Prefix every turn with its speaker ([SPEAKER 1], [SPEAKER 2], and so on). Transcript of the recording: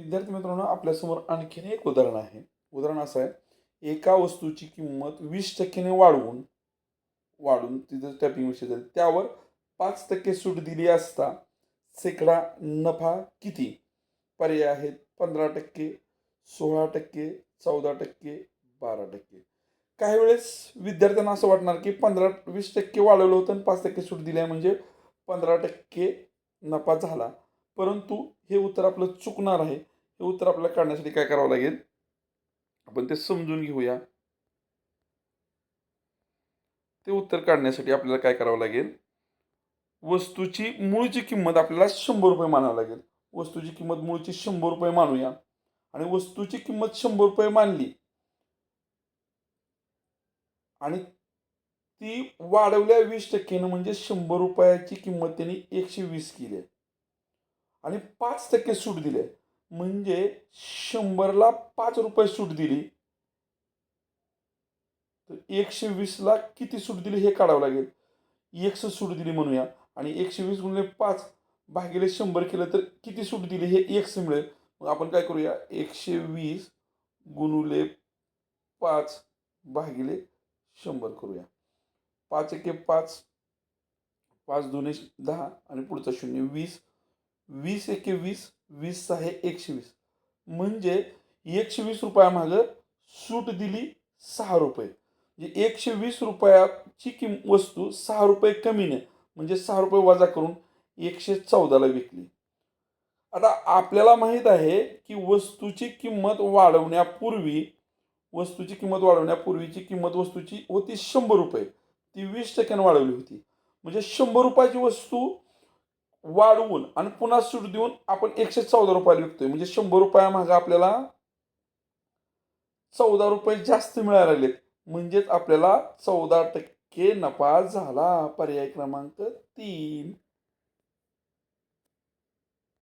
[SPEAKER 1] विद्यार्थी मित्रांनो आपल्यासमोर आणखीन एक उदाहरण आहे. उदाहरण असं आहे एका वस्तूची किंमत वीस टक्क्याने वाढवून वाढून तिथं टॅपिंग विषय झाली त्यावर पाच टक्के सूट दिली असता सेकडा नफा किती? पर्याय आहेत पंधरा टक्के सोळा टक्के चौदा टक्के बारा टक्के. काही वेळेस विद्यार्थ्यांना असं वाटणार की पंधरा वीस टक्के वाढवलं होतं आणि पाच टक्के सूट दिली आहे म्हणजे पंधरा टक्के नफा झाला. परंतु हे उत्तर आपलं चुकणार आहे. हे उत्तर आपल्याला काढण्यासाठी काय करावं लागेल? आपण ते समजून घेऊया. ते उत्तर काढण्यासाठी आपल्याला काय करावं लागेल? वस्तूची मूळची किंमत आपल्याला शंभर रुपये मानावं लागेल. वस्तूची किंमत मूळची शंभर रुपये मानूया. आणि वस्तूची किंमत शंभर रुपये मानली. आणि ती वाढवल्या वीस टक्केनं म्हणजे शंभर रुपयाची किंमत त्यांनी एकशे वीस केली आहे. आणि पाच टक्के सूट दिले. म्हणजे शंभरला पाच रुपये सूट दिली. तर एकशे वीसला किती सूट दिली हे काढावं लागेल. एकशे सूट दिली म्हणूया. आणि एकशे वीस गुणिले पाच भागिले शंभर केलं तर किती सूट दिली हे एकशे मिळेल. मग आपण काय करूया? एकशे वीस गुणुले पाच भागिले शंभर करूया. पाच एके पाच पाच दोन दहा आणि पुढचा शून्य वीस. वीस एके वीस वीस आहे एकशे वीस म्हणजे एकशे वीस रुपयामागं सूट दिली सहा रुपये. म्हणजे एकशे वीस रुपयाची किं वस्तू सहा रुपये कमीने म्हणजे सहा रुपये वजा करून एकशे चौदाला विकली. आता आपल्याला माहीत आहे की वस्तूची किंमत वाढवण्यापूर्वी वस्तूची किंमत वाढवण्यापूर्वीची किंमत वस्तूची होती शंभर रुपये. ती वीस टक्क्यानं वाढवली होती. म्हणजे शंभर रुपयाची वस्तू वाढवून आणि पुन्हा सूट देऊन आपण एकशे चौदा रुपयाला विकतोय. म्हणजे शंभर रुपयामागे आपल्याला चौदा रुपये जास्त मिळायला लागलेत. म्हणजेच आपल्याला चौदा टक्के नफा झाला. पर्याय क्रमांक तीन.